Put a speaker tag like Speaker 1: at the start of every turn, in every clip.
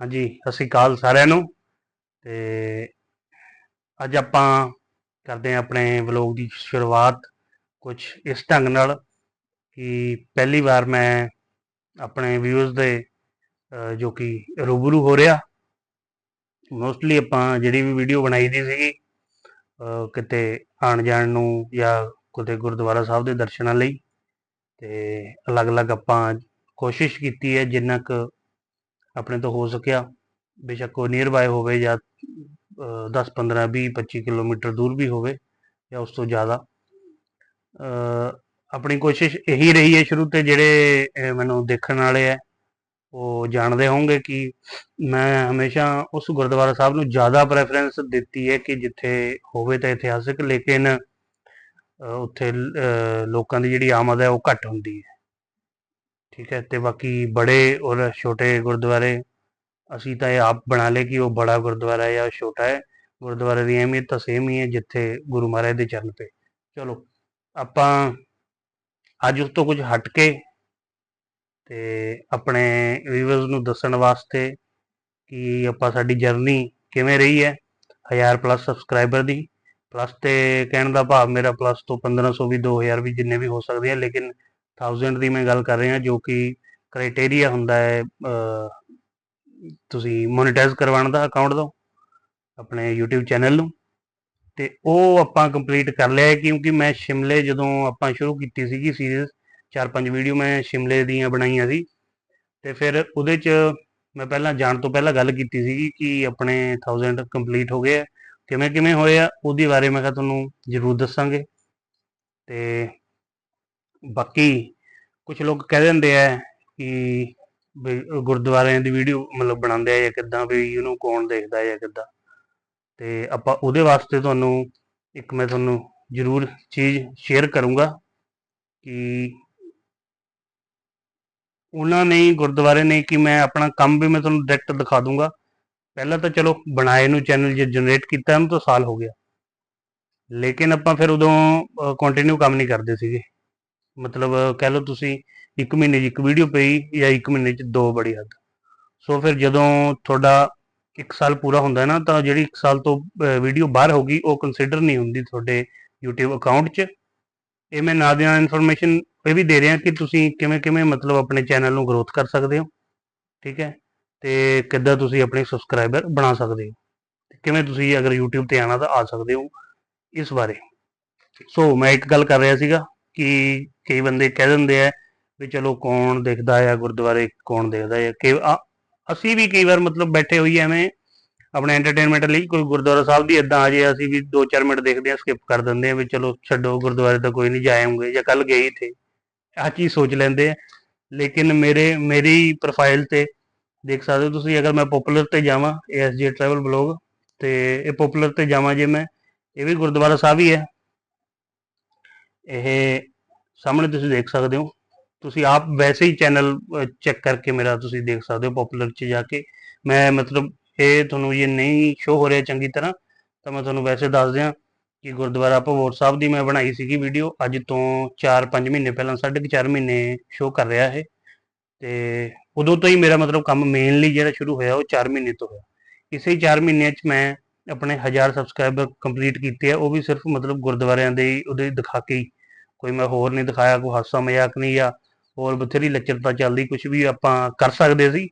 Speaker 1: ਹਾਂਜੀ, ਸਤਿ ਸ਼੍ਰੀ ਅਕਾਲ ਸਾਰਿਆਂ ਨੂੰ। ਤੇ ਅੱਜ ਆਪਾਂ ਕਰਦੇ ਹਾਂ ਆਪਣੇ ਵਲੌਗ ਦੀ ਸ਼ੁਰੂਆਤ ਕੁਝ ਇਸ ਢੰਗ ਨਾਲ ਕਿ ਪਹਿਲੀ ਵਾਰ ਮੈਂ ਆਪਣੇ ਵਿਊਜ਼ ਦੇ ਜੋ ਕਿ ਰੂਬਰੂ ਹੋ ਰਿਹਾ। ਮੋਸਟਲੀ ਆਪਾਂ ਜਿਹੜੀ ਵੀ ਵੀਡੀਓ ਬਣਾਈ ਦੀ ਸੀਗੀ ਕਿਤੇ ਆਣ ਜਾਣ ਨੂੰ ਜਾਂ ਕਿਤੇ ਗੁਰਦੁਆਰਾ ਸਾਹਿਬ ਦੇ ਦਰਸ਼ਨਾਂ ਲਈ, ਤੇ ਅਲੱਗ-ਅਲੱਗ ਆਪਾਂ ਕੋਸ਼ਿਸ਼ ਕੀਤੀ ਹੈ ਜਿੰਨਾ ਕੁ ਆਪਣੇ ਤੋਂ ਹੋ ਸਕਿਆ। ਬੇਸ਼ੱਕ ਉਹ ਨੀਅਰ ਬਾਏ ਹੋਵੇ ਜਾਂ 10 15 20 25 ਕਿਲੋਮੀਟਰ ਦੂਰ ਵੀ ਹੋਵੇ ਜਾਂ ਉਸ ਤੋਂ ਜ਼ਿਆਦਾ। ਅ, ਆਪਣੀ ਕੋਸ਼ਿਸ਼ ਇਹੀ ਰਹੀ ਹੈ ਸ਼ੁਰੂ ਤੇ ਜਿਹੜੇ ਮੈਨੂੰ ਦੇਖਣ ਵਾਲੇ ਹੈ ਉਹ ਜਾਣਦੇ ਹੋਣਗੇ ਕਿ ਮੈਂ ਹਮੇਸ਼ਾ ਉਸ ਗੁਰਦੁਆਰਾ ਸਾਹਿਬ ਨੂੰ ਜ਼ਿਆਦਾ ਪ੍ਰੈਫਰੈਂਸ ਦਿੱਤੀ ਹੈ ਕਿ ਜਿੱਥੇ ਹੋਵੇ ਤਾਂ ਇਤਿਹਾਸਿਕ ਲੇਕਿਨ ਉੱਥੇ ਲੋਕਾਂ ਦੀ ਜਿਹੜੀ ਆਮਦ ਹੈ ਉਹ ਘੱਟ ਹੁੰਦੀ ਹੈ। ਠੀਕ ਹੈ, ਤੇ ਬਾਕੀ ਬੜੇ ਔਰ ਛੋਟੇ ਗੁਰਦੁਆਰੇ, ਅਸੀਂ ਤਾਂ ਇਹ ਆਪ ਬਣਾ ਲਏ ਕਿ ਉਹ ਬੜਾ ਗੁਰਦੁਆਰਾ ਹੈ ਜਾਂ ਛੋਟਾ ਹੈ। ਗੁਰਦੁਆਰੇ ਦੀ ਅਹਿਮੀਅਤ ਤਾਂ ਸੇਮ ਹੀ ਹੈ ਜਿੱਥੇ ਗੁਰੂ ਮਹਾਰਾਜ ਦੇ ਚਰਨ ਪਏ। ਚਲੋ, ਆਪਾਂ ਅੱਜ ਉਸ ਤੋਂ ਕੁਝ ਹਟ ਕੇ ਤੇ ਆਪਣੇ ਵੀਵਰਸ ਨੂੰ ਦੱਸਣ ਵਾਸਤੇ ਕਿ ਆਪਾਂ ਸਾਡੀ ਜਰਨੀ ਕਿਵੇਂ ਰਹੀ ਹੈ 1000 ਪਲੱਸ ਸਬਸਕ੍ਰਾਈਬਰ ਦੀ। ਪਲੱਸ ਤੇ ਕਹਿਣ ਦਾ ਭਾਵ ਮੇਰਾ ਪਲੱਸ ਤੋਂ 1500 ਵੀ 2000 ਵੀ ਜਿੰਨੇ ਵੀ ਹੋ ਸਕਦੇ ਆ, ਲੇਕਿਨ 1000 ਦੀ ਮੈਂ ਗੱਲ ਕਰ ਰਿਹਾ, ਜੋ ਕਿ ਕ੍ਰਾਈਟੇਰੀਆ ਹੁੰਦਾ ਹੈ ਤੁਸੀਂ ਮੋਨੇਟਾਈਜ਼ ਕਰਵਾਉਣ ਦਾ ਅਕਾਊਂਟ ਦਾ ਆਪਣੇ YouTube ਚੈਨਲ ਨੂੰ, ਤੇ ਉਹ ਆਪਾਂ ਕੰਪਲੀਟ ਕਰ ਲਿਆ ਕਿਉਂਕਿ ਮੈਂ ਸ਼ਿਮਲੇ ਜਦੋਂ ਆਪਾਂ ਸ਼ੁਰੂ ਕੀਤੀ ਸੀਗੀ ਸੀਰੀਜ਼ ਚਾਰ ਪੰਜ ਵੀਡੀਓ ਮੈਂ ਸ਼ਿਮਲੇ ਦੀਆਂ ਬਣਾਈਆਂ ਸੀ, ਤੇ ਫਿਰ ਉਹਦੇ ਚ ਮੈਂ ਪਹਿਲਾਂ ਜਾਣ ਤੋਂ ਪਹਿਲਾਂ ਗੱਲ ਕੀਤੀ ਸੀਗੀ ਕਿ ਆਪਣੇ 1000 ਕੰਪਲੀਟ ਹੋ ਗਏ ਆ ਕਿਵੇਂ ਕਿਵੇਂ ਹੋਏ ਆ, ਉਹਦੇ ਬਾਰੇ ਮੈਂ ਕਿਹਾ ਤੁਹਾਨੂੰ ਜ਼ਰੂਰ ਦੱਸਾਂਗੇ, ਤੇ ਬਾਕੀ ਕੁਝ ਲੋਕ ਕਹਿ ਦਿੰਦੇ ਆ ਕਿ ਗੁਰਦੁਆਰਿਆਂ ਦੀ ਵੀਡੀਓ ਮਤਲਬ ਬਣਾਉਂਦੇ ਆ ਜਾਂ ਕਿੱਦਾਂ ਵੀ ਇਹਨੂੰ ਕੌਣ ਦੇਖਦਾ ਜਾਂ ਕਿੱਦਾਂ। ਤੇ ਆਪਾਂ ਉਹਦੇ ਵਾਸਤੇ ਤੁਹਾਨੂੰ ਇੱਕ ਮੈਂ ਤੁਹਾਨੂੰ ਜ਼ਰੂਰ ਚੀਜ਼ ਸ਼ੇਅਰ ਕਰੂੰਗਾ ਕਿ ਉਹਨਾਂ ਨੇ ਗੁਰਦੁਆਰੇ ਨੇ ਕਿ ਮੈਂ ਆਪਣਾ ਕੰਮ ਵੀ ਮੈਂ ਤੁਹਾਨੂੰ ਡਾਇਰੈਕਟ ਦਿਖਾ ਦੂੰਗਾ। ਪਹਿਲਾਂ ਤਾਂ ਚਲੋ ਬਣਾਏ ਨੂੰ ਚੈਨਲ ਜੇ ਜਨਰੇਟ ਕੀਤਾ ਉਹਨੂੰ ਤਾਂ ਸਾਲ ਹੋ ਗਿਆ। ਲੇਕਿਨ ਆਪਾਂ ਫਿਰ ਉਦੋਂ ਕੰਟੀਨਿਊ ਕੰਮ ਨਹੀਂ ਕਰਦੇ ਸੀਗੇ। ਮਤਲਬ ਕਹਿ ਲਓ ਤੁਸੀਂ ਇੱਕ ਮਹੀਨੇ 'ਚ ਇੱਕ ਵੀਡੀਓ ਪਈ ਜਾਂ ਇੱਕ ਮਹੀਨੇ 'ਚ ਦੋ ਬੜੀ ਹੱਦ। ਸੋ ਫਿਰ ਜਦੋਂ ਤੁਹਾਡਾ ਇੱਕ ਸਾਲ ਪੂਰਾ ਹੁੰਦਾ ਨਾ, ਤਾਂ ਜਿਹੜੀ ਇੱਕ ਸਾਲ ਤੋਂ ਵੀਡੀਓ ਬਾਹਰ ਹੋ ਗਈ, ਉਹ ਕੰਸੀਡਰ ਨਹੀਂ ਹੁੰਦੀ ਤੁਹਾਡੇ YouTube ਅਕਾਊਂਟ 'ਚ। ਇਹ ਮੈਂ ਨਾਲ ਦੀ ਨਾਲ ਇਨਫੋਰਮੇਸ਼ਨ ਇਹ ਵੀ ਦੇ ਰਿਹਾ ਕਿ ਤੁਸੀਂ ਕਿਵੇਂ ਕਿਵੇਂ ਮਤਲਬ ਆਪਣੇ ਚੈਨਲ ਨੂੰ ਗਰੋਥ ਕਰ ਸਕਦੇ ਹੋ। ਠੀਕ ਹੈ? ਤੇ ਕਿੱਦਾਂ ਤੁਸੀਂ ਆਪਣੇ ਸਬਸਕ੍ਰਾਈਬਰ ਬਣਾ ਸਕਦੇ ਹੋ। ਕਿਵੇਂ ਤੁਸੀਂ ਅਗਰ YouTube ਤੇ ਆਣਾ ਤਾਂ ਆ ਸਕਦੇ ਹੋ ਇਸ ਬਾਰੇ। ਸੋ ਮੈਂ ਇੱਕ ਗੱਲ ਕਰ ਰਿਹਾ ਸੀਗਾ ਕਿ ਕਈ ਬੰਦੇ ਕਹਿ ਦਿੰਦੇ ਆ ਵੀ ਚਲੋ ਕੌਣ ਦੇਖਦਾ ਆ, ਗੁਰਦੁਆਰੇ ਕੌਣ ਦੇਖਦਾ ਹੈ ਕਿ ਆ- ਅਸੀਂ ਵੀ ਕਈ ਵਾਰ ਮਤਲਬ ਬੈਠੇ ਹੋਈ ਐਵੇਂ ਆਪਣੇ ਐਂਟਰਟੇਨਮੈਂਟ ਲਈ, ਕੋਈ ਗੁਰਦੁਆਰਾ ਸਾਹਿਬ ਦੀ ਇਦਾਂ ਆ ਜੇ ਅਸੀਂ ਵੀ 2-4 ਮਿੰਟ ਦੇਖਦੇ ਆ ਸਕਿਪ ਕਰ ਦਿੰਦੇ ਆ ਵੀ ਚਲੋ ਛੱਡੋ ਗੁਰਦੁਆਰੇ ਤਾਂ ਕੋਈ ਨਹੀਂ ਜਾਏਂਗੇ ਜਾਂ ਕੱਲ ਗਏ ਹੀ ਥੇ ਆਹ ਚੀਜ਼ ਸੋਚ ਲੈਂਦੇ ਆ। ਲੇਕਿਨ ਮੇਰੇ, ਮੇਰੀ ਪ੍ਰੋਫਾਈਲ ਤੇ ਦੇਖ ਸਕਦੇ ਹੋ ਤੁਸੀਂ, ਅਗਰ ਮੈਂ ਪਪੂਲਰ ਤੇ ਜਾਵਾਂ ASJ ਟਰੈਵਲ ਬਲੌਗ ਤੇ ਇਹ ਪਪੂਲਰ ਤੇ ਜਾਵਾਂ ਜੇ ਮੈਂ, ਇਹ ਵੀ ਗੁਰਦੁਆਰਾ ਸਾਹਿਬ ਹੀ ਹੈ। ਇਹ ਸਾਹਮਣੇ ਤੁਸੀਂ ਦੇਖ ਸਕਦੇ ਹੋ। ਤੁਸੀਂ ਆਪ ਵੈਸੇ ਹੀ ਚੈਨਲ ਚੈੱਕ ਕਰਕੇ ਮੇਰਾ ਤੁਸੀਂ ਦੇਖ ਸਕਦੇ ਹੋ ਪਪੂਲਰ 'ਚ ਜਾ ਕੇ। ਮੈਂ ਮਤਲਬ ਇਹ ਤੁਹਾਨੂੰ ਇਹ ਨਹੀਂ ਸ਼ੋ ਹੋ ਰਿਹਾ ਚੰਗੀ ਤਰ੍ਹਾਂ, ਤਾਂ ਮੈਂ ਤੁਹਾਨੂੰ ਵੈਸੇ ਦੱਸ ਦਿਆਂ ਕਿ ਗੁਰਦੁਆਰਾ ਭਵੋਰ ਸਾਹਿਬ ਦੀ ਮੈਂ ਬਣਾਈ ਸੀਗੀ ਵੀਡੀਓ ਅੱਜ ਤੋਂ 4-5 ਮਹੀਨੇ ਪਹਿਲਾਂ, ਸਾਢੇ ਕੁ ਚਾਰ ਮਹੀਨੇ ਸ਼ੋ ਕਰ ਰਿਹਾ ਇਹ। ਤੇ ਉਦੋਂ ਤੋਂ ਹੀ ਮੇਰਾ ਮਤਲਬ ਕੰਮ ਮੇਨਲੀ ਜਿਹੜਾ ਸ਼ੁਰੂ ਹੋਇਆ, ਉਹ 4 ਮਹੀਨੇ ਤੋਂ ਹੋਇਆ। ਇਸੇ 4 ਮਹੀਨਿਆਂ 'ਚ ਮੈਂ ਆਪਣੇ 1000 ਸਬਸਕ੍ਰਾਈਬਰ ਕੰਪਲੀਟ ਕੀਤੇ ਆ, ਉਹ ਵੀ ਸਿਰਫ ਮਤਲਬ ਗੁਰਦੁਆਰਿਆਂ ਦੇ ਉਹਦੇ ਦਿਖਾ ਕੇ ਹੀ ਕੋਈ ਮੈਂ ਹੋਰ ਨਹੀਂ ਦਿਖਾਇਆ ਕੋਈ ਹਾਸਾ ਮਜ਼ਾਕ ਨਹੀਂ ਆ ਹੋਰ ਬਥੇਰੀ ਲੱਚਰਤਾ ਚੱਲਦੀ ਕੁਝ ਵੀ ਆਪਾਂ ਕਰ ਸਕਦੇ ਸੀ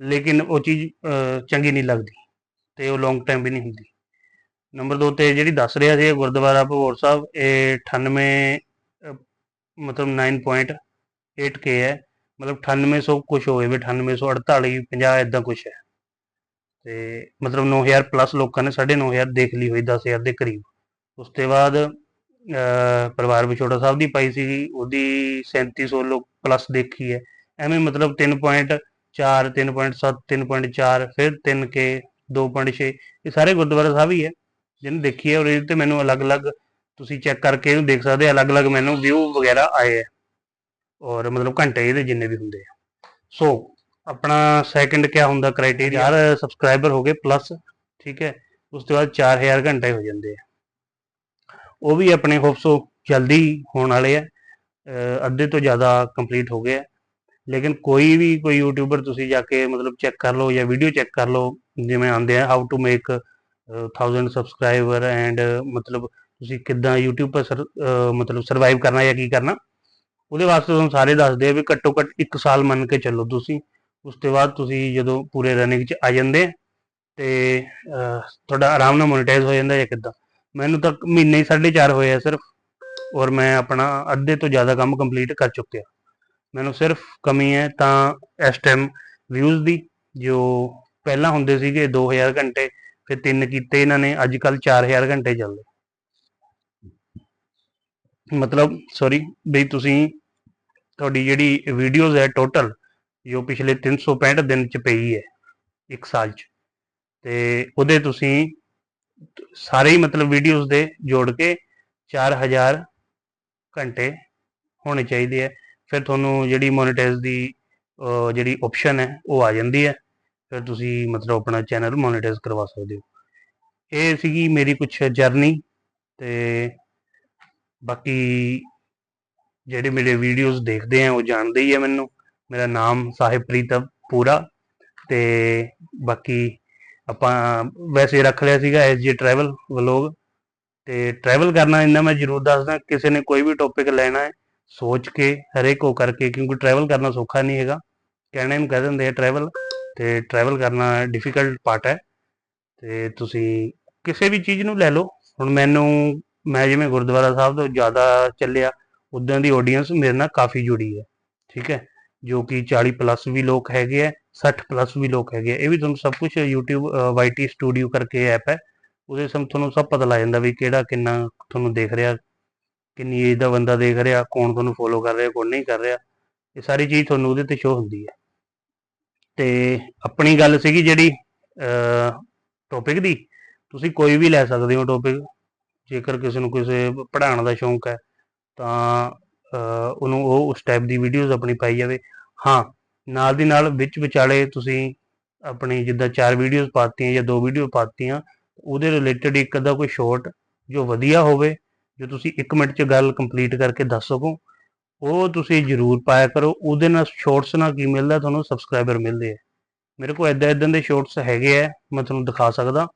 Speaker 1: ਲੇਕਿਨ ਉਹ ਚੀਜ਼ ਚੰਗੀ ਨਹੀਂ ਲੱਗਦੀ ਤੇ ਉਹ ਲੌਂਗ ਟਾਈਮ ਵੀ ਨਹੀਂ ਹੁੰਦੀ। ਨੰਬਰ 2 ਤੇ ਜਿਹੜੀ ਦੱਸ ਰਿਹਾ ਸੀ ਗੁਰਦੁਆਰਾ ਭਗੌਰ ਸਾਹਿਬ ਇਹ 98 ਅਹ, ਮਤਲਬ 9.8k ਹੈ ਮਤਲਬ 9800 ਕੁਝ ਹੋਏ ਵੀ 9848 50 ਇਦਾਂ ਕੁਝ ਹੈ। ਤੇ ਮਤਲਬ 9000 ਪਲੱਸ ਲੋਕਾਂ ਨੇ 9500 ਦੇਖ ਲਈ ਹੋਈ 10000 ਦੇ ਕਰੀਬ। ਉਸ ਤੋਂ ਬਾਅਦ ਪਰਿਵਾਰ ਵਿਛੋੜਾ ਸਾਹਿਬ ਦੀ ਪਾਈ ਸੀ ਉਹਦੀ 3700 ਲੋਕ ਪਲੱਸ ਦੇਖੀ ਹੈ। ਐਵੇਂ ਮਤਲਬ 3.4 3.7 3.4 ਫਿਰ 3k 2.6 ਇਹ ਸਾਰੇ ਗੁਰਦੁਆਰਾ ਸਾਹਿਬ ਹੀ ਹੈ। ਜਿਹਨੂੰ ਦੇਖੀ ਹੈ ਔਰ ਇਹਦੇ ਤੇ ਮੈਨੂੰ ਅਲੱਗ-ਅਲੱਗ ਤੁਸੀਂ ਚੈੱਕ ਕਰਕੇ ਇਹਨੂੰ ਦੇਖ ਸਕਦੇ ਅਲੱਗ-ਅਲੱਗ ਮੈਨੂੰ ਵਿਊ ਵਗੈਰਾ ਆਏ ਹੈ। ਔਰ ਮਤਲਬ ਘੰਟੇ ਇਹਦੇ ਜਿੰਨੇ ਵੀ ਹੁੰਦੇ ਆ। ਸੋ ਆਪਣਾ ਸੈਕੰਡ ਕਿਆ ਹੁੰਦਾ ਕ੍ਰਾਈਟੇਰੀਆ ਯਾਰ ਸਬਸਕ੍ਰਾਈਬਰ ਹੋ ਗਏ ਪਲੱਸ ਠੀਕ ਹੈ। ਉਸ ਤੋਂ ਬਾਅਦ 4000 ਘੰਟੇ ਹੋ ਜਾਂਦੇ ਆ। ਉਹ ਵੀ ਆਪਣੇ ਹੋਪਸੋ ਜਲਦੀ ਹੋਣ ਵਾਲੇ ਆ ਅੱਧੇ ਤੋਂ ਜ਼ਿਆਦਾ ਕੰਪਲੀਟ ਹੋ ਗਏ ਆ। ਲੇਕਿਨ ਕੋਈ ਵੀ ਕੋਈ ਯੂਟਿਊਬਰ ਤੁਸੀਂ ਜਾ ਕੇ ਮਤਲਬ ਚੈੱਕ ਕਰ ਲਓ ਜਾਂ ਵੀਡੀਓ ਚੈੱਕ ਕਰ ਲਓ, ਜਿਵੇਂ ਆਉਂਦੇ ਆ how to make 1000 subscriber and ਮਤਲਬ ਤੁਸੀਂ ਕਿੱਦਾਂ YouTube ਪਰ ਸਰ- ਮਤਲਬ ਸਰਵਾਈਵ ਕਰਨਾ ਜਾਂ ਕੀ ਕਰਨਾ, ਉਹਦੇ ਵਾਸਤੇ ਤੁਹਾਨੂੰ ਸਾਰੇ ਦੱਸਦੇ ਆ ਵੀ ਘੱਟੋ ਘੱਟ 1 ਸਾਲ ਮੰਨ ਕੇ ਚੱਲੋ ਤੁਸੀਂ। ਉਸ ਤੋਂ ਬਾਅਦ ਤੁਸੀਂ ਜਦੋਂ ਪੂਰੇ ਰਨਿੰਗ 'ਚ ਆ ਜਾਂਦੇ ਆ, ਤੇ ਤੁਹਾਡਾ ਆਰਾਮ ਨਾਲ ਮੋਨੇਟਾਈਜ਼ ਹੋ ਜਾਂਦਾ ਜਾਂ ਕਿੱਦਾਂ। ਮੈਨੂੰ ਤਾਂ ਮਹੀਨੇ ਹੀ ਸਾਢੇ ਚਾਰ ਹੋਏ ਆ ਸਿਰਫ। ਔਰ ਮੈਂ ਆਪਣਾ ਅੱਧੇ ਤੋਂ ਜ਼ਿਆਦਾ ਕੰਮ ਕੰਪਲੀਟ ਕਰ ਚੁੱਕਿਆ। ਮੈਨੂੰ ਸਿਰਫ ਕਮੀ ਹੈ ਤਾਂ ਇਸ ਟਾਈਮ ਵਿਊਜ਼ ਦੀ, ਜੋ ਪਹਿਲਾਂ ਹੁੰਦੇ ਸੀਗੇ 2000 ਘੰਟੇ, ਫਿਰ ਤਿੰਨ ਕੀਤੇ ਇਹਨਾਂ ਨੇ, ਅੱਜ ਕੱਲ 4000 ਘੰਟੇ ਚੱਲਦੇ ਮਤਲਬ ਸੌਰੀ ਬਈ ਤੁਸੀਂ, ਤੁਹਾਡੀ ਜਿਹੜੀ ਵੀਡੀਓਜ਼ ਹੈ ਟੋਟਲ ਜੋ ਪਿਛਲੇ 365 ਦਿਨ ਚ ਪਈ ਹੈ, ਇੱਕ ਸਾਲ ਚ। ਤੇ ਉਹਦੇ ਤੁਸੀਂ ਸਾਰੇ ਹੀ ਮਤਲਬ ਵੀਡੀਓਜ਼ ਦੇ ਜੋੜ ਕੇ 4000 ਘੰਟੇ ਹੋਣੇ ਚਾਹੀਦੇ ਹੈ ਫਿਰ ਤੁਹਾਨੂੰ ਜਿਹੜੀ ਮੋਨੇਟਾਈਜ਼ ਦੀ ਜਿਹੜੀ ਆਪਸ਼ਨ ਹੈ, ਉਹ ਆ ਜਾਂਦੀ ਹੈ। ਫਿਰ ਤੁਸੀਂ ਮਤਲਬ ਆਪਣਾ ਚੈਨਲ ਮੋਨੇਟਾਈਜ਼ ਕਰਵਾ ਸਕਦੇ ਹੋ। ਇਹ ਸੀਗੀ ਮੇਰੀ ਕੁਝ ਜਰਨੀ ਤੇ ਬਾਕੀ ਜਿਹੜੇ ਮੇਰੇ ਵੀਡੀਓਜ਼ ਦੇਖਦੇ ਆ, ਉਹ ਜਾਣਦੇ ਹੀ ਆ ਮੈਨੂੰ। ਮੇਰਾ ਨਾਮ ਸਾਹਿਬ ਪ੍ਰੀਤਮ ਪੂਰਾ ਤੇ ਬਾਕੀ ਆਪਾਂ ਵੈਸੇ ਰੱਖ ਲਿਆ ਸੀਗਾ ਐਸ ਜੀ ਟਰੈਵਲ ਵਲੋਗ ਤੇ ਟਰੈਵਲ ਕਰਨਾ ਇੰਨਾ ਮੈਂ ਜ਼ਰੂਰ ਦੱਸਦਾ, ਕਿਸੇ ਨੇ ਕੋਈ ਵੀ ਟੌਪਿਕ ਲੈਣਾ ਹੈ, ਸੋਚ ਕੇ, ਹਰੇਕ ਉਹ ਕਰਕੇ, ਕਿਉਂਕਿ ਟਰੈਵਲ ਕਰਨਾ ਸੌਖਾ ਨਹੀਂ ਹੈਗਾ। ਕਹਿਣੇ ਨੂੰ ਕਹਿ ਦਿੰਦੇ ਆ ਟਰੈਵਲ ਤੇ ਟਰੈਵਲ ਕਰਨਾ ਡਿਫਿਕਲਟ ਪਾਰਟ ਹੈ। ਤੇ ਤੁਸੀਂ ਕਿਸੇ ਵੀ ਚੀਜ਼ ਨੂੰ ਲੈ ਲਓ। ਹੁਣ ਮੈਨੂੰ, ਮੈਂ ਜਿਵੇਂ ਗੁਰਦੁਆਰਾ ਸਾਹਿਬ ਤੋਂ ਜ਼ਿਆਦਾ ਚੱਲਿਆ, ਉਦਾਂ ਦੀ ਆਡੀਅנס ਮੇਰੇ ਨਾਲ ਕਾਫੀ ਜੁੜੀ ਹੈ। ਠੀਕ ਹੈ, ਜੋ ਕਿ 40 ਪਲੱਸ ਵੀ ਲੋਕ ਹੈਗੇ ਆ 60 ਪਲੱਸ ਵੀ ਲੋਕ ਹੈਗੇ ਆ। ਇਹ ਵੀ ਤੁਹਾਨੂੰ ਸਭ ਕੁਝ YouTube YT ਸਟੂਡੀਓ ਕਰਕੇ ਐਪ ਹੈ। ਉਹਦੇ ਸਮ, ਤੁਹਾਨੂੰ ਸਭ ਪਤਾ ਲੱਗ ਜਾਂਦਾ ਵੀ ਕਿਹੜਾ, ਕਿੰਨਾ ਤੁਹਾਨੂੰ ਦੇਖ ਰਿਹਾ, ਕਿੰਨੀ ਏਜ ਦਾ ਬੰਦਾ ਦੇਖ ਰਿਹਾ, ਕੌਣ ਤੁਹਾਨੂੰ ਫੋਲੋ ਕਰ ਰਿਹਾ, ਕੌਣ ਨਹੀਂ ਕਰ ਰਿਹਾ। ਇਹ ਸਾਰੀ ਚੀਜ਼ ਤੁਹਾਨੂੰ ਉਹਦੇ ਤੇ ਸ਼ੋ ਹੁੰਦੀ ਹੈ। ਤੇ ਆਪਣੀ ਗੱਲ ਸੀਗੀ ਜਿਹੜੀ ਟੌਪਿਕ ਦੀ, ਤੁਸੀਂ ਕੋਈ ਵੀ ਲੈ ਸਕਦੇ ਹੋ ਟੌਪਿਕ ਜੇਕਰ ਕਿਸੇ ਨੂੰ ਕਿਸੇ ਪੜ੍ਹਾਉਣ ਦਾ ਸ਼ੌਂਕ ਹੈ, ਤਾਂ ਉਹਨੂੰ ਉਹ ਉਸ ਟਾਈਪ ਦੀ ਵੀਡੀਓਜ਼ ਆਪਣੀ ਪਾਈ ਜਾਵੇ। ਹਾਂ ਨਾਲ ਦੀ ਨਾਲ ਵਿੱਚ ਵਿਚਾਲੇ ਤੁਸੀਂ ਆਪਣੀ ਜਿੱਦਾਂ ਚਾਰ ਵੀਡੀਓਜ਼ ਪਾਤੀਆਂ ਜਾਂ ਦੋ ਵੀਡੀਓ ਪਾਤੀਆਂ, ਉਹਦੇ ਰਿਲੇਟਡ ਇੱਕ ਅੱਧਾ ਕੋਈ ਸ਼ਾਰਟ ਜੋ ਵਧੀਆ ਹੋਵੇ, ਜੋ ਤੁਸੀਂ 1 ਮਿੰਟ 'ਚ ਗੱਲ ਕੰਪਲੀਟ ਕਰਕੇ ਦੱਸ ਸਕੋ, ਉਹ ਤੁਸੀਂ ਜਰੂਰ ਪਾਇਆ ਕਰੋ। ਉਹਦੇ ਨਾਲ ਸ਼ਾਰਟਸ ਨਾਲ ਕੀ ਮਿਲਦਾ, ਤੁਹਾਨੂੰ ਸਬਸਕ੍ਰਾਈਬਰ ਮਿਲਦੇ ਆ। ਮੇਰੇ ਕੋਲ ਇਦਾਂ ਇਦਾਂ ਦੇ ਸ਼ਾਰਟਸ ਹੈਗੇ ਆ, ਮੈਂ ਤੁਹਾਨੂੰ ਦਿਖਾ ਸਕਦਾ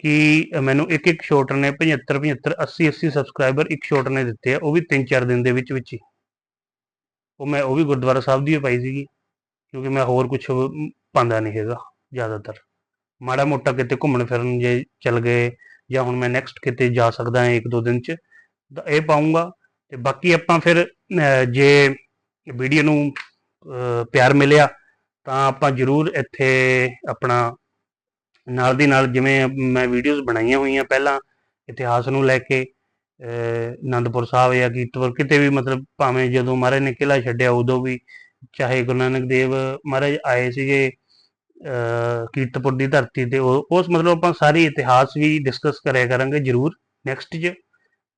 Speaker 1: ਕਿ ਮੈਨੂੰ ਇੱਕ ਇੱਕ ਸ਼ਾਰਟ ਨੇ 75 75 80 80 ਸਬਸਕ੍ਰਾਈਬਰ ਇੱਕ ਸ਼ਾਰਟ ਨੇ ਦਿੱਤੇ ਆ, ਉਹ ਵੀ 3-4 ਦਿਨ ਦੇ ਵਿੱਚ ਵਿੱਚ ਹੀ। ਉਹ ਮੈਂ, ਉਹ ਵੀ ਗੁਰਦੁਆਰਾ ਸਾਹਿਬ ਦੀ ਹੀ ਪਾਈ ਸੀਗੀ, ਕਿਉਂਕਿ ਮੈਂ ਹੋਰ ਕੁਝ ਪਾਉਂਦਾ ਨਹੀਂ ਹੈਗਾ ਜ਼ਿਆਦਾਤਰ। ਮਾੜਾ ਮੋਟਾ ਕਿਤੇ ਘੁੰਮਣ ਫਿਰਨ ਜੇ ਚੱਲ ਗਏ, ਜਾਂ ਹੁਣ ਮੈਂ ਨੈਕਸਟ ਕਿਤੇ ਜਾ ਸਕਦਾ ਹਾਂ ਇੱਕ ਦੋ ਦਿਨ ਚ, ਤਾਂ ਇਹ ਪਾਉਂਗਾ ਤੇ ਬਾਕੀ ਆਪਾਂ ਫਿਰ ਜੇ ਵੀਡੀਓ ਨੂੰ ਪਿਆਰ ਮਿਲਿਆ, ਤਾਂ ਆਪਾਂ ਜਰੂਰ ਇੱਥੇ ਆਪਣਾ ਨਾਲ ਦੀ ਨਾਲ ਜਿਵੇਂ ਮੈਂ ਵੀਡੀਓਜ਼ ਬਣਾਈਆਂ ਹੋਈਆਂ ਪਹਿਲਾਂ ਇਤਿਹਾਸ ਨੂੰ ਲੈ ਕੇ ਅਨੰਦਪੁਰ ਸਾਹਿਬ ਜਾਂ ਕੀਰਤਪੁਰ, ਕਿਤੇ ਵੀ ਮਤਲਬ ਭਾਵੇਂ ਜਦੋਂ ਮਹਾਰਾਜ ਨੇ ਕਿਲ੍ਹਾ ਛੱਡਿਆ, ਉਦੋਂ ਵੀ ਚਾਹੇ ਗੁਰੂ ਨਾਨਕ ਦੇਵ ਮਹਾਰਾਜ ਆਏ ਸੀਗੇ ਕੀਰਤਪੁਰ ਦੀ ਧਰਤੀ ਤੇ, ਉਹ- ਉਸ ਮਤਲਬ ਆਪਾਂ ਸਾਰੀ ਇਤਿਹਾਸ ਵੀ ਡਿਸਕਸ ਕਰਿਆ ਕਰਾਂਗੇ ਜਰੂਰ ਨੈਕਸਟ 'ਚ।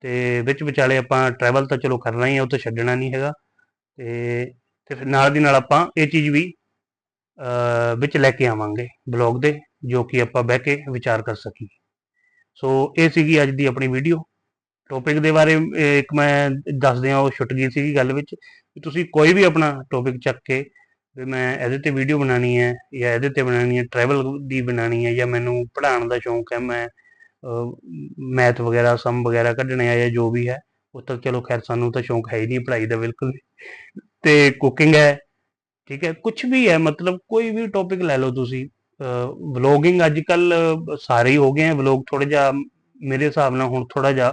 Speaker 1: ਤੇ ਵਿੱਚ ਵਿਚਾਲੇ ਆਪਾਂ ਟਰੈਵਲ ਤਾਂ ਚਲੋ ਕਰਨਾ ਹੀ ਹੈ ਉਹ ਤਾਂ ਛੱਡਣਾ ਨਹੀਂ ਹੈਗਾ। ਤੇ ਤੇ ਫਿਰ ਨਾਲ ਦੀ ਨਾਲ ਆਪਾਂ ਇਹ ਚੀਜ਼ ਵੀ ਵਿੱਚ ਲੈ ਕੇ ਆਵਾਂਗੇ ਬਲੌਗ ਦੇ, ਜੋ ਕਿ ਆਪਾਂ ਬਹਿ ਕੇ ਵਿਚਾਰ ਕਰ ਸਕੀਏ। ਸੋ ਇਹ ਸੀਗੀ ਅੱਜ ਦੀ ਆਪਣੀ ਵੀਡੀਓ ਟੌਪਿਕ ਦੇ ਬਾਰੇ ਇੱਕ ਮੈਂ ਦੱਸ ਦਿਆਂ ਉਹ ਛੁੱਟ ਗਈ ਸੀਗੀ ਗੱਲ ਵਿੱਚ ਵੀ ਤੁਸੀਂ ਕੋਈ ਵੀ ਆਪਣਾ ਟੌਪਿਕ ਚੱਕ ਕੇ ਵੀ ਮੈਂ ਇਹਦੇ ਤੇ ਵੀਡੀਓ ਬਣਾਉਣੀ ਹੈ ਜਾਂ ਇਹਦੇ ਤੇ ਬਣਾਉਣੀ ਹੈ ਟਰੈਵਲ ਦੀ ਬਣਾਉਣੀ ਹੈ ਜਾਂ ਮੈਨੂੰ ਪੜ੍ਹਾਉਣ ਦਾ ਸ਼ੌਂਕ ਹੈ, ਮੈਂ ਮੈਥ ਵਗੈਰਾ ਸਮ ਵਗੈਰਾ ਕੱਢਣੇ ਆ ਜਾਂ ਜੋ ਵੀ ਹੈ, ਉਹ ਤਾਂ ਚਲੋ ਖੈਰ ਸਾਨੂੰ ਤਾਂ ਸ਼ੌਂਕ ਹੈ ਹੀ ਨਹੀਂ ਪੜ੍ਹਾਈ ਦਾ ਬਿਲਕੁਲ ਵੀ। ਤੇ ਕੁਕਿੰਗ ਹੈ, ਠੀਕ ਹੈ ਕੁਝ ਵੀ ਹੈ, ਮਤਲਬ ਕੋਈ ਵੀ ਟੌਪਿਕ ਲੈ ਲਓ ਤੁਸੀਂ ਵਲੋਗਿੰਗ ਅੱਜ ਕੱਲ ਸਾਰੇ ਹੀ ਹੋ ਗਏ ਆ ਵਲੋਗ ਥੋੜਾ ਜਿਹਾ ਮੇਰੇ ਹਿਸਾਬ ਨਾਲ ਹੁਣ ਥੋੜਾ ਜਿਹਾ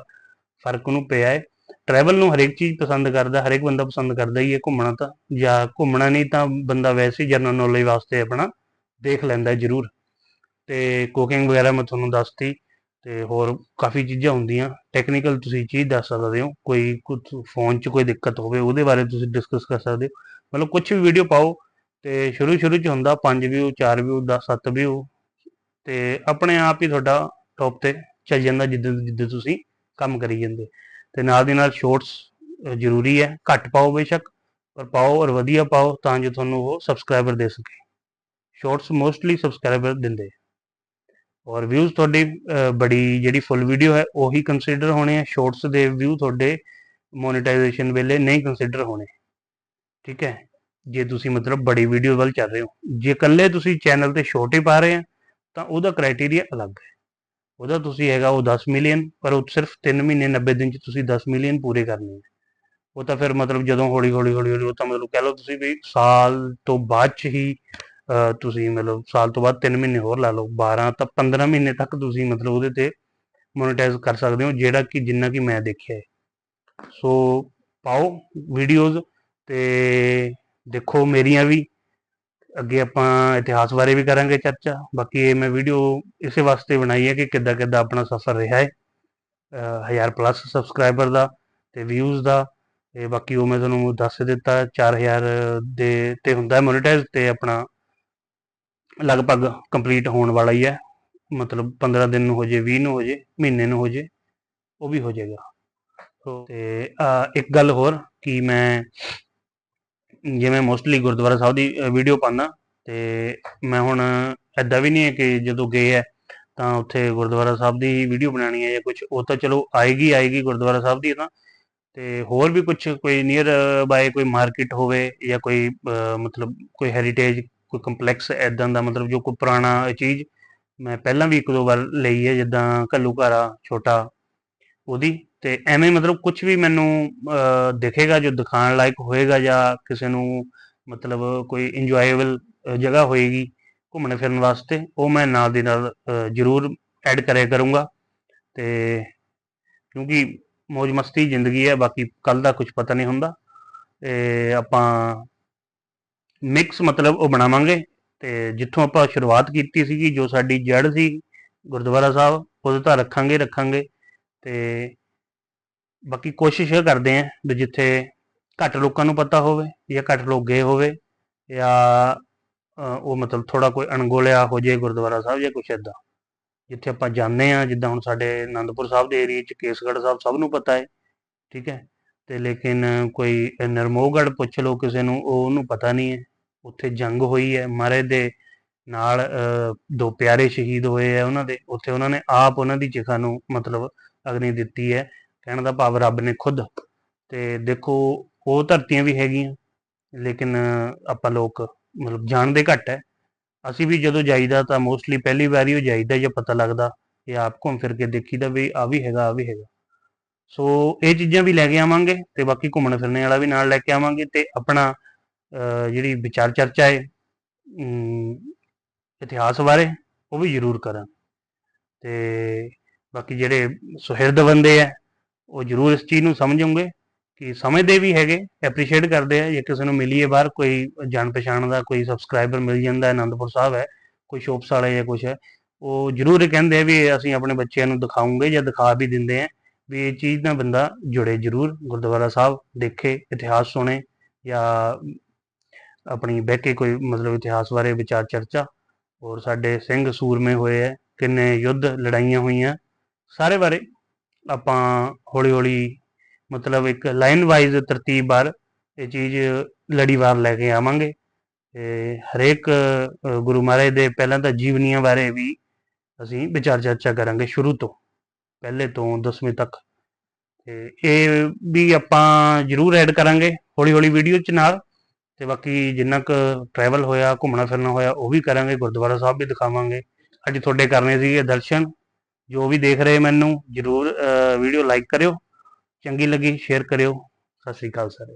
Speaker 1: ਫ਼ਰਕ ਨੂੰ ਪਿਆ ਹੈ। ਟਰੈਵਲ ਨੂੰ ਹਰੇਕ ਚੀਜ਼ ਪਸੰਦ ਕਰਦਾ, ਹਰੇਕ ਬੰਦਾ ਪਸੰਦ ਕਰਦਾ ਹੀ ਹੈ ਘੁੰਮਣਾ ਤਾਂ, ਜਾਂ ਘੁੰਮਣਾ ਨਹੀਂ ਤਾਂ ਬੰਦਾ ਵੈਸੇ ਹੀ ਜਨਰਲ ਨੌਲੇਜ ਵਾਸਤੇ ਆਪਣਾ ਦੇਖ ਲੈਂਦਾ ਹੈ ਜ਼ਰੂਰ। ਤੇ ਕੁਕਿੰਗ ਵਗੈਰਾ ਮੈਂ ਤੁਹਾਨੂੰ ਦੱਸਤੀ, ਤੇ ਹੋਰ ਕਾਫੀ ਚੀਜ਼ਾਂ ਹੁੰਦੀਆਂ। ਟੈਕਨੀਕਲ ਤੁਸੀਂ ਚੀਜ਼ ਦੱਸ ਸਕਦੇ ਹੋ, ਕੋਈ ਕੁਝ ਫੋਨ 'ਚ ਕੋਈ ਦਿੱਕਤ ਹੋਵੇ, ਉਹਦੇ ਬਾਰੇ ਤੁਸੀਂ ਡਿਸਕਸ ਕਰ ਸਕਦੇ ਹੋ। ਮਤਲਬ ਕੁਝ ਵੀ ਵੀਡੀਓ ਪਾਓ, ਤੇ ਸ਼ੁਰੂ ਸ਼ੁਰੂ 'ਚ ਹੁੰਦਾ 5 ਵਿਊ 4 ਵਿਊ 10 7 ਵਿਊ ਤੇ ਆਪਣੇ ਆਪ ਹੀ ਤੁਹਾਡਾ ਟੌਪ ਤੇ ਚੱਲ ਜਾਂਦਾ ਜਿੱਦਾਂ ਜਿੱਦਾਂ ਤੁਸੀਂ ਕੰਮ ਕਰੀ ਜਾਂਦੇ। ਤੇ ਨਾਲ ਦੀ ਨਾਲ ਸ਼ੋਰਟਸ ਜ਼ਰੂਰੀ ਹੈ, ਘੱਟ ਪਾਓ ਬੇਸ਼ੱਕ, ਪਰ ਪਾਓ ਔਰ ਵਧੀਆ ਪਾਓ ਤਾਂ ਜੋ ਤੁਹਾਨੂੰ ਉਹ ਸਬਸਕ੍ਰਾਈਬਰ ਦੇ ਸਕੇ। ਸ਼ਾਰਟਸ ਮੋਸਟਲੀ ਸਬਸਕ੍ਰਾਈਬਰ ਦਿੰਦੇ। ਔਰ ਵਿਊਜ਼ ਤੁਹਾਡੀ ਬੜੀ ਜਿਹੜੀ ਫੁੱਲ ਵੀਡੀਓ ਹੈ, ਉਹੀ ਕੰਸੀਡਰ ਹੋਣੇ ਆ। ਸ਼ਾਰਟਸ ਦੇ ਵਿਊ ਤੁਹਾਡੇ ਮੋਨੇਟਾਈਜੇਸ਼ਨ ਵੇਲੇ ਨਹੀਂ ਕੰਸੀਡਰ ਹੋਣੇ। ਠੀਕ ਹੈ? ਜੇ ਤੁਸੀਂ ਮਤਲਬ ਬੜੀ ਵੀਡੀਓ ਵੱਲ ਚੱਲ ਰਹੇ ਹੋ। ਜੇ ਇਕੱਲੇ ਤੁਸੀਂ ਚੈਨਲ ਤੇ ਛੋਟੇ ਪਾ ਰਹੇ ਆ, ਤਾਂ ਉਹਦਾ ਕ੍ਰਾਈਟੇਰੀਆ ਅਲੱਗ ਹੈ। ਉਹਦਾ ਤੁਸੀਂ ਹੈਗਾ ਉਹ 10 ਮਿਲੀਅਨ ਪਰ ਉਹ ਸਿਰਫ 3 ਮਹੀਨੇ 90 ਦਿਨ ਚ ਤੁਸੀਂ 10 ਮਿਲੀਅਨ ਪੂਰੇ ਕਰਨੇ ਆ। ਉਹ ਤਾਂ ਫਿਰ ਮਤਲਬ ਜਦੋਂ ਹੌਲੀ ਹੌਲੀ ਹੌਲੀ ਹੌਲੀ ਉਹ ਤਾਂ ਮਤਲਬ ਕਹਿ ਲਓ ਤੁਸੀਂ ਵੀ ਸਾਲ ਤੋਂ ਬਾਅਦ ਚ ਹੀ ਤੁਸੀਂ ਮਤਲਬ ਸਾਲ ਤੋਂ ਬਾਅਦ 3 ਮਹੀਨੇ ਹੋਰ ਲਾ ਲਓ। 12 ਤਾਂ 15 ਮਹੀਨੇ ਤੱਕ ਤੁਸੀਂ ਮਤਲਬ ਉਹਦੇ ਤੇ ਮੋਨੇਟਾਈਜ਼ ਕਰ ਸਕਦੇ ਹੋ, ਜਿਹੜਾ ਕਿ ਜਿੰਨਾ ਕਿ ਮੈਂ ਦੇਖਿਆ ਹੈ। ਸੋ ਪਾਓ ਵੀਡੀਓਜ਼ ਤੇ ਦੇਖੋ ਮੇਰੀਆਂ ਵੀ। ਅੱਗੇ ਆਪਾਂ ਇਤਿਹਾਸ ਬਾਰੇ ਵੀ ਕਰਾਂਗੇ ਚਰਚਾ। ਬਾਕੀ ਇਹ ਮੈਂ ਵੀਡੀਓ ਇਸੇ ਵਾਸਤੇ ਬਣਾਈ ਹੈ ਕਿ ਕਿੱਦਾਂ ਕਿੱਦਾਂ ਆਪਣਾ ਸਫ਼ਰ ਰਿਹਾ ਹੈ, ਅਹ ਹਜ਼ਾਰ ਪਲੱਸ ਸਬਸਕ੍ਰਾਈਬਰ ਦਾ ਤੇ ਵਿਊਜ਼ ਦਾ। ਤੇ ਬਾਕੀ ਉਹ ਮੈਂ ਤੁਹਾਨੂੰ ਦੱਸ ਦਿੱਤਾ 4000 ਦੇ ਤੇ ਹੁੰਦਾ ਮੋਨੇਟਾਈਜ਼ ਤੇ ਆਪਣਾ ਲਗਭਗ ਕੰਪਲੀਟ ਹੋਣ ਵਾਲਾ ਹੀ ਹੈ। ਮਤਲਬ 15 ਦਿਨ ਨੂੰ ਹੋ ਜੇ 20 ਨੂੰ ਹੋ ਜੇ ਮਹੀਨੇ ਨੂੰ ਹੋ ਜੇ ਉਹ ਵੀ ਹੋ ਜਾਏਗਾ। ਸੋ ਤੇ ਇੱਕ ਗੱਲ ਹੋਰ ਕਿ ਮੈਂ ਜਿਵੇਂ ਮੋਸਟਲੀ ਗੁਰਦੁਆਰਾ ਸਾਹਿਬ ਦੀ ਵੀਡੀਓ ਪਾਉਂਦਾ। ਤੇ ਮੈਂ ਹੁਣ ਐਦਾਂ ਵੀ ਨਹੀਂ ਹੈ ਕਿ ਜਦੋਂ ਗਏ ਹੈ, ਤਾਂ ਉੱਥੇ ਗੁਰਦੁਆਰਾ ਸਾਹਿਬ ਦੀ ਵੀਡੀਓ ਬਣਾਉਣੀ ਹੈ ਜਾਂ ਕੁਝ ਉਹ ਤਾਂ ਚਲੋ ਆਏਗੀ ਆਏਗੀ ਗੁਰਦੁਆਰਾ ਸਾਹਿਬ ਦੀ ਤਾਂ। ਤੇ ਹੋਰ ਵੀ ਕੁਝ ਕੋਈ ਨੀਅਰ ਬਾਏ ਕੋਈ ਮਾਰਕੀਟ ਹੋਵੇ ਜਾਂ ਕੋਈ ਮਤਲਬ ਕੋਈ ਹੈਰੀਟੇਜ ਕੋਈ ਕੰਪਲੈਕਸ ਐਦਾਂ ਦਾ ਮਤਲਬ ਜੋ ਕੋਈ ਪੁਰਾਣਾ ਚੀਜ਼ ਮੈਂ ਪਹਿਲਾਂ ਵੀ ਇੱਕ ਦੋ ਵਾਰ ਲਈ ਹੈ, ਜਿੱਦਾਂ ਘੱਲੂਘਾਰਾ ਛੋਟਾ, ਉਹਦੀ। ਤੇ ਐਵੇਂ ਮਤਲਬ ਕੁਝ ਵੀ ਮੈਨੂੰ ਦਿਖੇਗਾ ਜੋ ਦਿਖਾਣ ਲਾਇਕ ਹੋਏਗਾ ਜਾਂ ਕਿਸੇ ਨੂੰ ਮਤਲਬ ਕੋਈ ਇੰਜੋਏਬਲ ਜਗ੍ਹਾ ਹੋਏਗੀ ਘੁੰਮਣ ਫਿਰਨ ਵਾਸਤੇ, ਉਹ ਮੈਂ ਨਾਲ ਦੀ ਨਾਲ ਜ਼ਰੂਰ ਐਡ ਕਰਿਆ ਕਰੂੰਗਾ। ਤੇ ਕਿਉਂਕਿ ਮौज ਮਸਤੀ ਜ਼ਿੰਦਗੀ ਹੈ, ਬਾਕੀ ਕੱਲ ਦਾ ਕੁਝ ਪਤਾ ਨਹੀਂ ਹੁੰਦਾ। ਤੇ ਆਪਾਂ ਮਿਕਸ ਮਤਲਬ ਉਹ ਬਣਾਵਾਂਗੇ। ਤੇ ਜਿੱਥੋਂ ਆਪਾਂ ਸ਼ੁਰੂਆਤ ਕੀਤੀ ਸੀਗੀ, ਜੋ ਸਾਡੀ ਜੜ ਸੀ ਗੁਰਦੁਆਰਾ ਸਾਹਿਬ, ਉਹਦੇ ਤਾਂ ਰੱਖਾਂਗੇ ਰੱਖਾਂਗੇ। ਤੇ ਬਾਕੀ ਕੋਸ਼ਿਸ਼ ਇਹ ਕਰਦੇ ਆਂ ਵੀ ਜਿੱਥੇ ਘੱਟ ਲੋਕਾਂ ਨੂੰ ਪਤਾ ਹੋਵੇ ਜਾਂ ਘੱਟ ਲੋਕ ਗਏ ਹੋਵੇ ਜਾਂ ਉਹ ਮਤਲਬ ਥੋੜਾ ਕੋਈ ਅਣਗੋਲਿਆ ਹੋ ਜੇ ਗੁਰਦੁਆਰਾ ਸਾਹਿਬ ਜਾਂ ਕੁਛ ਏਦਾਂ। ਜਿੱਥੇ ਆਪਾਂ ਜਾਂਦੇ ਆ ਜਿੱਦਾਂ ਹੁਣ ਸਾਡੇ ਆਨੰਦਪੁਰ ਸਾਹਿਬ ਦੇ ਏਰੀਆ 'ਚ ਕੇਸਗੜ੍ਹ ਸਾਹਿਬ ਸਭ ਨੂੰ ਪਤਾ ਹੈ ਠੀਕ ਹੈ? ਤੇ ਲੇਕਿਨ ਕੋਈ ਨਰਮੋਹਗੜ੍ਹ ਪੁੱਛ ਲਓ ਕਿਸੇ ਨੂੰ ਉਹ ਉਹਨੂੰ ਪਤਾ ਨਹੀਂ ਹੈ। ਉੱਥੇ ਜੰਗ ਹੋਈ ਹੈ ਮਹਾਰਾਜ ਦੇ ਨਾਲ ਅ, ਦੋ ਪਿਆਰੇ ਸ਼ਹੀਦ ਹੋਏ ਆ ਉਹਨਾਂ ਦੇ। ਉੱਥੇ ਉਹਨਾਂ ਨੇ ਆਪ ਉਹਨਾਂ ਦੀ ਚਿਖਾ ਨੂੰ ਮਤਲਬ ਅਗਨੀ ਦਿੱਤੀ ਹੈ। ਕਹਿਣ ਦਾ ਭਾਵ ਰੱਬ ਨੇ ਖੁਦ। ਤੇ ਦੇਖੋ, ਉਹ ਧਰਤੀਆਂ ਵੀ ਹੈਗੀਆਂ, ਲੇਕਿਨ ਆਪਾਂ ਲੋਕ ਮਤਲਬ ਜਾਣਦੇ ਘੱਟ ਹੈ। ਅਸੀਂ ਵੀ ਜਦੋਂ ਜਾਈਦਾ ਤਾਂ ਮੋਸਟਲੀ ਪਹਿਲੀ ਵਾਰੀ ਉਹ ਜਾਈਦਾ ਜਾਂ ਪਤਾ ਲੱਗਦਾ ਜਾਂ ਆਪ ਘੁੰਮ ਫਿਰ ਕੇ ਦੇਖੀਦਾ ਵੀ ਆ ਵੀ ਹੈਗਾ ਆ ਵੀ ਹੈਗਾ। ਸੋ ਇਹ ਚੀਜ਼ਾਂ ਵੀ ਲੈ ਕੇ ਆਵਾਂਗੇ ਤੇ ਬਾਕੀ ਘੁੰਮਣ ਫਿਰਨੇ ਵਾਲਾ ਵੀ ਨਾਲ ਲੈ ਕੇ ਆਵਾਂਗੇ ਤੇ ਆਪਣਾ ਜਿਹੜੀ ਵਿਚਾਰ ਚਰਚਾ ਹੈ ਇਤਿਹਾਸ ਬਾਰੇ ਉਹ ਵੀ ਜ਼ਰੂਰ ਕਰਾਂ ਤੇ ਬਾਕੀ ਜਿਹੜੇ ਸੁਹਿਰਦ ਬੰਦੇ ਆ ਉਹ ਜ਼ਰੂਰ ਇਸ ਚੀਜ਼ ਨੂੰ ਸਮਝੋਗੇ ਕਿ ਸਮਝਦੇ ਵੀ ਹੈਗੇ ਐਪਰੀਸ਼ੀਏਟ ਕਰਦੇ ਆ, ਜੇ ਕਿਸੇ ਨੂੰ ਮਿਲੀਏ ਬਾਹਰ, ਕੋਈ ਜਾਣ ਪਛਾਣ ਦਾ, ਕੋਈ ਸਬਸਕ੍ਰਾਈਬਰ ਮਿਲ ਜਾਂਦਾ ਹੈ ਆਨੰਦਪੁਰ ਸਾਹਿਬ ਹੈ, ਕੋਈ ਸ਼ੋਪਸ ਵਾਲਾ ਜਾਂ ਕੁਝ ਹੈ, ਉਹ ਜ਼ਰੂਰ ਇਹ ਕਹਿੰਦੇ ਆ ਵੀ ਅਸੀਂ ਆਪਣੇ ਬੱਚਿਆਂ ਨੂੰ ਦਿਖਾਉਂਗੇ ਜਾਂ ਦਿਖਾ ਵੀ ਦਿੰਦੇ ਆ ਵੀ ਇਹ ਚੀਜ਼ ਨਾਲ ਬੰਦਾ ਜੁੜੇ ਜ਼ਰੂਰ, ਗੁਰਦੁਆਰਾ ਸਾਹਿਬ ਦੇਖੇ, ਇਤਿਹਾਸ ਸੁਣੇ ਜਾਂ ਆਪਣੀ ਬਹਿ ਕੇ ਕੋਈ ਮਤਲਬ ਇਤਿਹਾਸ ਬਾਰੇ ਵਿਚਾਰ ਚਰਚਾ, ਔਰ ਸਾਡੇ ਸਿੰਘ ਸੂਰਮੇ ਹੋਏ ਹੈ, ਕਿੰਨੇ ਯੁੱਧ ਲੜਾਈਆਂ ਹੋਈਆਂ, ਸਾਰੇ ਬਾਰੇ ਆਪਾਂ ਹੌਲੀ ਹੌਲੀ ਮਤਲਬ ਇੱਕ ਲਾਈਨ ਵਾਈਜ਼ ਤਰਤੀਬ ਬਾਰ ਇਹ ਚੀਜ਼ ਲੜੀਵਾਰ ਲੈ ਕੇ ਆਵਾਂਗੇ ਤੇ ਹਰੇਕ ਗੁਰੂ ਮਹਾਰਾਜ ਦੇ ਪਹਿਲਾਂ ਤਾਂ ਜੀਵਨੀਆਂ ਬਾਰੇ ਵੀ ਅਸੀਂ ਵਿਚਾਰ ਚਰਚਾ ਕਰਾਂਗੇ ਸ਼ੁਰੂ ਤੋਂ, ਪਹਿਲੇ ਤੋਂ 10ਵੀਂ ਤੱਕ। ਤੇ ਇਹ ਵੀ ਆਪਾਂ ਜ਼ਰੂਰ ਐਡ ਕਰਾਂਗੇ ਹੌਲੀ ਹੌਲੀ ਵੀਡੀਓ ਚ ਨਾਲ ਤੇ ਬਾਕੀ ਜਿੰਨਾ ਕੁ ਟਰੈਵਲ ਹੋਇਆ, ਘੁੰਮਣਾ ਫਿਰਨਾ ਹੋਇਆ ਉਹ ਵੀ ਕਰਾਂਗੇ, ਗੁਰਦੁਆਰਾ ਸਾਹਿਬ ਵੀ ਦਿਖਾਵਾਂਗੇ। ਅੱਜ ਤੁਹਾਡੇ ਕਰਨੇ ਸੀਗੇ ਦਰਸ਼ਨ ਜੋ ਵੀ ਦੇਖ ਰਹੇ ਮੈਨੂੰ, ਜਰੂਰ ਵੀਡੀਓ ਲਾਈਕ ਕਰਿਓ, ਚੰਗੀ ਲੱਗੀ ਸ਼ੇਅਰ ਕਰਿਓ। ਸਤਿ ਸ਼੍ਰੀ ਅਕਾਲ ਸਾਰੇ।